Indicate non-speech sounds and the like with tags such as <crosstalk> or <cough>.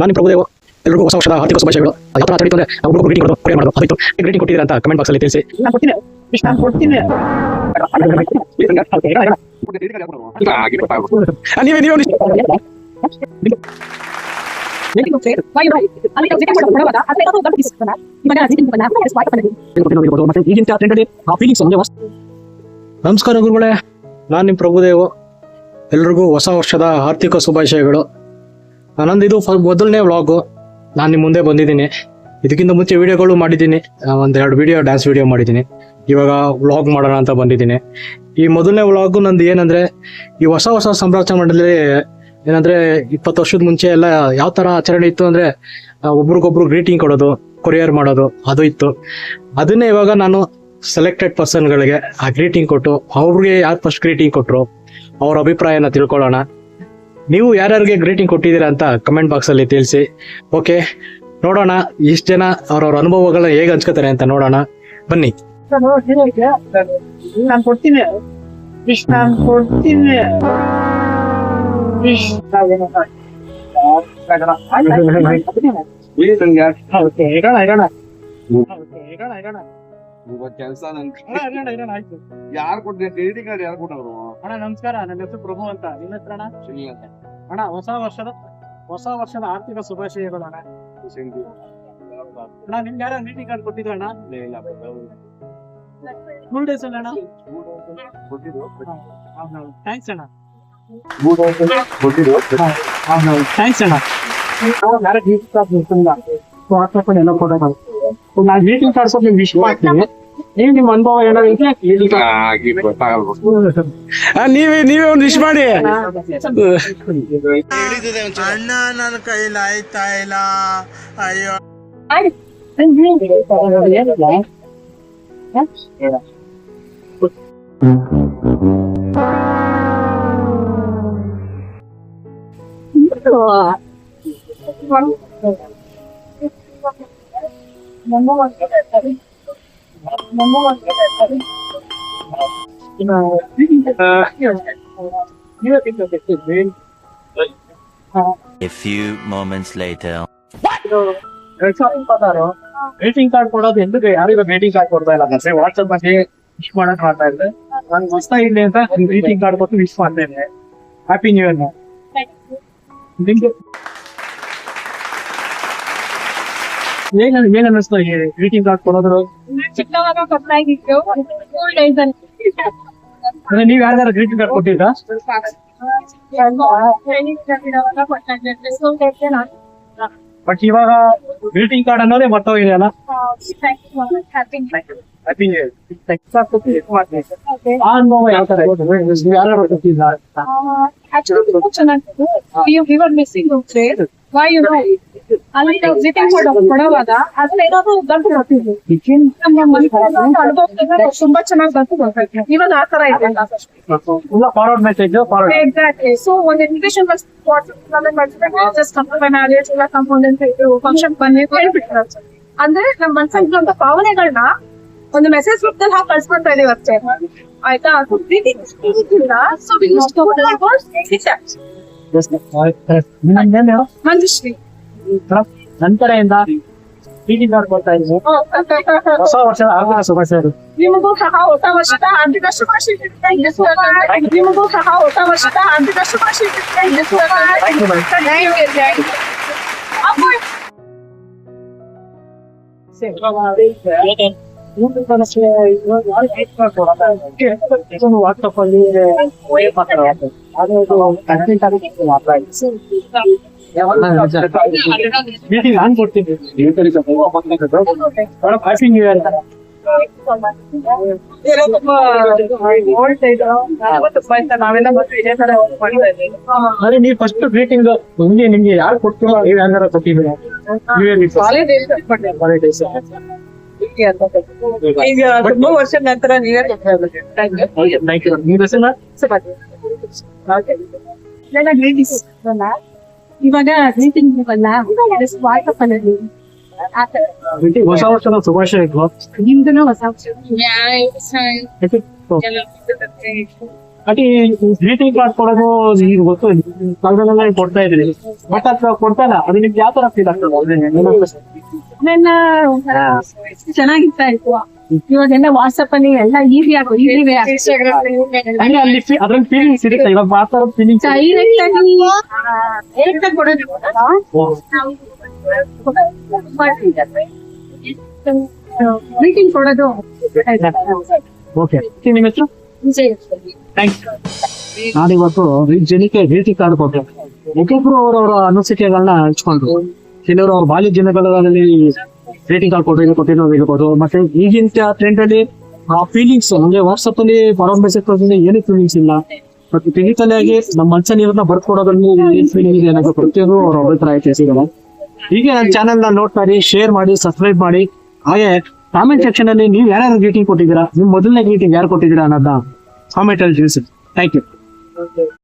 ನಾನು ಪ್ರಭುದೇವ ಎಲ್ಲರಿಗೂ ಹೊಸ ವರ್ಷದ ಆರ್ಥಿಕ ಶುಭಾಶಯಗಳು. ಯಾವ ಥರ ಆಚರಿತು ಅಂದ್ರೆ ನಾವು ಗ್ರೀಟಿಂಗ್ ಕೊಡೋದು ಕೊರಿಯರ್ ಮಾಡೋದು ಅದಕ್ಕೆ ಗ್ರೀಟಿಂಗ್ ಕೊಟ್ಟಿದ್ದೀರಾ ಅಂತ ಕಮೆಂಟ್ ಬಾಕ್ಸಲ್ಲಿ ತಿಳಿಸಿ. ನಾನು ಕೊಡ್ತೀನಿ. ಇಷ್ಟು ನಾನು ಕೊಡ್ತೀನಿ. ಆ, ನೀವೇ ನೀವೇ ನಮಸ್ಕಾರ ಗುರುಗಳೇ. ನಾನು ನಿಮ್ಮ ಪ್ರಭುದೇವು. ಎಲ್ರಿಗೂ ಹೊಸ ವರ್ಷದ ಆರ್ಥಿಕ ಶುಭಾಶಯಗಳು. ನಂದು ಇದು ಮೊದಲನೇ ವ್ಲಾಗು ನಾನು ನಿಮ್ಮ ಮುಂದೆ ಬಂದಿದ್ದೀನಿ. ಇದಕ್ಕಿಂತ ಮುಂಚೆ ವಿಡಿಯೋಗಳು ಮಾಡಿದ್ದೀನಿ. ಒಂದೆರಡು ವಿಡಿಯೋ ಡ್ಯಾನ್ಸ್ ವಿಡಿಯೋ ಮಾಡಿದ್ದೀನಿ. ಇವಾಗ ವ್ಲಾಗ್ ಮಾಡೋಣ ಅಂತ ಬಂದಿದ್ದೀನಿ. ಈ ಮೊದಲನೇ ವ್ಲಾಗು ನಂದು ಏನಂದ್ರೆ, ಈ ಹೊಸ ಹೊಸ ಸಂರಕ್ಷಣೆಯಲ್ಲಿ ಏನಂದ್ರೆ, ಇಪ್ಪತ್ತು ವರ್ಷದ ಮುಂಚೆ ಎಲ್ಲ ಯಾವ ತರ ಆಚರಣೆ ಇತ್ತು ಅಂದ್ರೆ ಒಬ್ರಿಗೊಬ್ರು ಗ್ರೀಟಿಂಗ್ ಕೊಡೋದು ಕೊರಿಯರ್ ಮಾಡೋದು, ಅದು ಇತ್ತು. ಅದನ್ನೇ ಇವಾಗ ನಾನು ಸೆಲೆಕ್ಟೆಡ್ ಪರ್ಸನ್ಗಳಿಗೆ ಆ ಗ್ರೀಟಿಂಗ್ ಕೊಟ್ಟು, ಅವ್ರಿಗೆ ಯಾರು ಫಸ್ಟ್ ಗ್ರೀಟಿಂಗ್ ಕೊಟ್ಟರು ಅವ್ರ ಅಭಿಪ್ರಾಯನ ತಿಳ್ಕೊಳ್ಳೋಣ. ನೀವು ಯಾರ್ಯಾರಿಗೆ ಗ್ರೀಟಿಂಗ್ ಕೊಟ್ಟಿದ್ದೀರಾ ಅಂತ ಕಮೆಂಟ್ ಬಾಕ್ಸ್ ಅಲ್ಲಿ ತಿಳಿಸಿ. ಓಕೆ ನೋಡೋಣ ಇಷ್ಟು ಜನ ಅವ್ರವ್ರ ಅನುಭವಗಳನ್ನ ಹೇಗೆ ಹಂಚ್ಕೋತಾರೆ ಅಂತ ನೋಡೋಣ. ಬನ್ನಿ. ನಾನು ಕೊಡ್ತೀನಿ. ನಾನು ಕೊಡ್ತೀನಿ. <laughs> ಇಡೋಣ ಇಡೋಣ ಇಡೋಣ. ಕೆಲಸ ನನ್ ಆಯ್ತು. ಯಾರು ಕಾರ್ಡ್ ಯಾರು ಕೊಟ್ಟವ್ರು? ಅಣ್ಣ ನಮಸ್ಕಾರ. ನನ್ನ ಹೆಸರು ಪ್ರಭು ಅಂತ. ನಿಮ್ಮ ಹೆಸರು ಅಣ್ಣ? ಅಣ್ಣ ಹೊಸ ವರ್ಷದ ಹೊಸ ವರ್ಷದ ಆರ್ಥಿಕ ಶುಭಾಶಯಗಳು ಅಣ್ಣ. ಅಣ್ಣ ನಿಮ್ಗೆ ಯಾರು ಮೀಟಿಂಗ್ ಕಾರ್ಡ್ ಕೊಟ್ಟಿದ್ರು ಅಣ್ಣ? ಫುಲ್ ಡೇಸ್ ಅಲ್ಲ ಅಣ್ಣ? ಥ್ಯಾಂಕ್ಸ್ ಅಣ್ಣ. ಥ್ಯಾಂಕ್ಸ್ ಅಣ್ಣ. ಯಾರ ಗಿಫ್ಟ್ ಕಾರ್ಡ್ ವಾಟ್ಸಪ್ ಎಲ್ಲ ಕೊಡೋಣ ನಾನು ಗ್ರೀಟಿಂಗ್ ಕಾರ್ಡ್ ಕೊಟ್ಟು ನಿಮ್ಗೆ ವಿಶ್ ಮಾಡ್ತೀನಿ ನೀವು ನಿಮ್ಮ ಅನುಭವ ಏನಾದ್ರು ಇದ್ರೆ ಹೇಳಿ ಆ, ನೀವೇ ನೀವೇ ಒಂದು ವಿಶ್ ಮಾಡಿ ಅಣ್ಣ ನನ್ನ ಕೈಲಿ ಆಯ್ತಾ ಇಲ್ಲ ಅಯ್ಯೋ A few moments later. ಎರಡ್ ಸಾವಿರದ ಇಪ್ಪತ್ತಾರು ವೇಟಿಂಗ್ ಕಾರ್ಡ್ ಕೊಡೋದು ಎಂದಕ್ಕೆ ಯಾರು ವೇಟಿಂಗ್ ಕಾರ್ಡ್ ಕೊಡ್ತಾ ಇಲ್ಲ ಅಂದ್ರೆ ವಾಟ್ಸ್ಆಪ್ ಬಗ್ಗೆ ವಿಶ್ ಮಾಡಕ್ ಮಾಡ್ತಾ ಇದ್ರೆ ನಾನು ಹೊಸ್ತಾ ಅಂತ ವೇಟಿಂಗ್ ಕಾರ್ಡ್ ಕೊಟ್ಟು ವಿಶ್ ಮಾಡ್ತಾ ಹ್ಯಾಪಿ ನ್ಯೂ ಇಯರ್ ನಿಮ್ಗೆ ಏನ್ ಏನ್ ಅನ್ನಿಸ್ತು ಈ ಗ್ರೀಟಿಂಗ್ ಕಾರ್ಡ್ ಕೊಡೋದ್ರು ಚಿಕ್ಕವಾಗ ಕೊಟ್ಟಾಗಿತ್ತು ಸ್ಕೂಲ್ ಡೇಸ್ ಅಲ್ಲಿ ಅಂದ್ರೆ ನೀವ್ ಯಾರ್ಯಾರು ಗ್ರೀಟಿಂಗ್ ಕಾರ್ಡ್ ಕೊಟ್ಟಿದ್ರಾ ಟ್ರೈನಿಂಗ್ ಇರುವಾಗ ಕೊಟ್ಟಾಗಿತ್ತು ಸ್ಕೂಲ್ ಡೇಸ್ ಬಟ್ ಇವಾಗ ಗ್ರೀಟಿಂಗ್ ಕಾರ್ಡ್ ಅನ್ನೋದೇ ಮರ್ತೋಗಿದೆಯಲ್ಲ ಹ್ಯಾಪಿ ಹ್ಯಾಪಿ ನ್ಯೂ ಇಯರ್ ಆ ಅನುಭವ ಯಾವ ತರ ಇತ್ತು? ನೀವ್ ಯಾರ್ಯಾರು you ಆಕ್ಚುಲಿ ತುಂಬಾ ಚೆನ್ನಾಗಿತ್ತು you ಗಿವರ್ missing great why you know ಅಲ್ಲಿ ನಾವು ಗ್ರೀಟಿಂಗ್ ಕೊಡೋ ಕೊಡುವಾಗ ಅದ್ರಲ್ಲಿ ಏನಾದ್ರು ಗಂಟು ಬರ್ತಿದ್ವಿ ನಮ್ಮ ಮನಸ್ಸಿನ ಅನುಭವ ತುಂಬಾ ಚೆನ್ನಾಗಿ ಬಂತು ಗೊತ್ತಾಯ್ತು ಇವಾಗ ಆ ತರ ಇದೆ ಫಾರ್ವರ್ಡ್ ಮೆಸೇಜ್ ಎಕ್ಸಾಕ್ಟ್ಲಿ ಸೊ ಒಂದು ಇನ್ವಿಟೇಷನ್ ಜಸ್ಟ್ ಕಂಪ್ಯೂಟರ್ ಮ್ಯಾರೇಜ್ ಇಲ್ಲ ಕಂಪೌಂಡ್ ಇದು ಫಂಕ್ಷನ್ ಬನ್ನಿ ಅಂತ ಹೇಳ್ಬಿಟ್ರು ಅಂದ್ರೆ ನಮ್ಮ ಮನಸ್ಸಲ್ಲಿ ಭಾವನೆಗಳನ್ನ ಒಂದು ಮೆಸೇಜ್ ರೂಪದಲ್ಲಿ ಹಾಕಿ ಕಳ್ಸ್ಕೊಡ್ತಾ ಇದೀವಿ ಅಷ್ಟೇ. ಆಯ್ತಾ? ಸೊ ಮಂಜುಶ್ರೀ ನನ್ನ ಕಡೆಯಿಂದ ಗ್ರೀಟಿಂಗ್ ಕಾರ್ಡ್ ಕೊಡ್ತಾ ಇದ್ದೀನಿ. ಹೊಸ ವರ್ಷದ ಆರ್ಥಿಕ ಶುಭಾಶಯಗಳು ನಿಮಗೂ ಸಹ ಹೊಸ ವರ್ಷದ ಆರ್ಥಿಕ ಶುಭಾಶಯ ನಿಮಗೂ ಸಹ ಹೊಸ ವರ್ಷದ ಆರ್ಥಿಕ ಶುಭಾಶಯ ವಾಟ್ಸಪ್ ಅಲ್ಲಿ ಮೀಟಿಂಗ್ ನಾನು ಕೊಡ್ತೀನಿ ಹ್ಯಾಪಿ ನ್ಯೂ ಇಯರ್ ನಾವೆಲ್ಲ ಬಂದು ಇದೇ ತರ ಮಾಡ್ತಾ ಇದ್ದೀವಿ ಅದೇ ನೀವು ಫಸ್ಟ್ ಗ್ರೀಟಿಂಗ್ ನಿಮ್ಗೆ ನಿಮ್ಗೆ ಯಾರು ಕೊಡ್ತೀರೋ ನೀವು ಯಾರು ಕೊಟ್ಟಿದ್ದೀರಾ ಹಾಲಿಡೇಸ್ ಈಗ ತುಂಬಾ ವರ್ಷದ ನಂತರ ನೀವೇ ಇವಾಗ ಗ್ರೀಟಿಂಗ್ ಅಲ್ಲ ವಾಟ್ಸಪ್ ಅಲ್ಲಿ ಹೊಸ ವರ್ಷದ ನಿಮ್ದು ಹೊಸ ಅಟಿ ಗ್ರೀಟಿಂಗ್ ಕಾರ್ಡ್ ಕೊಡೋದು ಈಗ ಗೊತ್ತು ಕಳೆದಲ್ಲೇ ಕೊಡ್ತಾ ಇದ್ರಿ ಬಟ್ ಅದ್ರ ಕೊಡ್ತಾರ ಅದು ನಿಮ್ಗೆ ಯಾವ ತರ ಫೀಲ್ ಆಗ್ತದೆ? ಚೆನ್ನಾಗಿತ್ತಾ ಇತ್ತು. ಇವಾಗೆಲ್ಲ ವಾಟ್ಸಪ್ ಅಲ್ಲಿ ಎಲ್ಲ ಈಸಿ ಆಗೋ ಈಸಿ ಹಂಗೆ ಅಲ್ಲಿ ಅದ್ರಲ್ಲಿ ಫೀಲಿಂಗ್ಸ್ ಇರುತ್ತೆ ಇವಾಗ ಮಾತಾಡೋ ಫೀಲಿಂಗ್ಸ್ ಡೈರೆಕ್ಟ್ ಆಗಿ ಡೈರೆಕ್ಟ್ ಆಗಿ ಕೊಡೋದು ಮೀಟಿಂಗ್ ಕೊಡೋದು. ಓಕೆ ನಿಮ್ಮ ಹೆಸರು? ಥ್ಯಾಂಕ್ಸ್ ನಾನಿವತ್ತು ಜನಕ್ಕೆ ಭೇಟಿ ಕಾರ್ಡ್ ಕೊಟ್ಟೆ ಒಬ್ಬೊಬ್ರು ಅವರವರ ಅನಿಸಿಕೆಗಳನ್ನ ಹಂಚ್ಕೊಂಡ್ರು ಕೆಲವರು ಅವ್ರ ಬಾಲ್ಯ ದಿನಗಳಲ್ಲಿ ರೇಟಿಂಗ್ ಕಾರ್ಡ್ ಕೊಟ್ಟಿರೋ ಕೊಟ್ಟಿರೋ ಇರ್ಬೋದು ಮತ್ತೆ ಈಗಿನ ಟ್ರೆಂಡ್ ಅಲ್ಲಿ ಆ ಫೀಲಿಂಗ್ಸ್ ನಮಗೆ ವಾಟ್ಸಪ್ ಅಲ್ಲಿ ಫಾರ್ವರ್ಡ್ ಮೆಸೇಜ್ ಏನು ಫೀಲಿಂಗ್ಸ್ ಇಲ್ಲ. ಮತ್ತು ಡಿಜಿಟಲ್ ಆಗಿ ನಮ್ಮ ಮನಸ್ಸ ನೀರನ್ನ ಬರ್ಕೊಡೋದ್ರಲ್ಲಿ ಏನ್ ಫೀಲಿಂಗ್ ಇದೆ ಅನ್ನೋದು ಪ್ರತಿಯೊಂದು ಅವ್ರ ಅಭಿಪ್ರಾಯ ತಿಳಿಸಿದ್ರು ಹೀಗೆ ನನ್ನ ಚಾನೆಲ್ನ ನೋಟ್ ಮಾಡಿ ಶೇರ್ ಮಾಡಿ ಸಬ್ಸ್ಕ್ರೈಬ್ ಮಾಡಿ. ಹಾಗೆ ಕಾಮೆಂಟ್ ಸೆಕ್ಷನ್ ಅಲ್ಲಿ ನೀವು ಯಾರ್ಯಾರು ಗ್ರೀಟಿಂಗ್ ಕೊಟ್ಟಿದ್ದೀರಾ? ನಿಮ್ ಮೊದಲನೇ ಗ್ರೀಟಿಂಗ್ ಯಾರು ಕೊಟ್ಟಿದ್ದೀರಾ ಅನ್ನೋದನ್ನ How many times you visit? Thank you.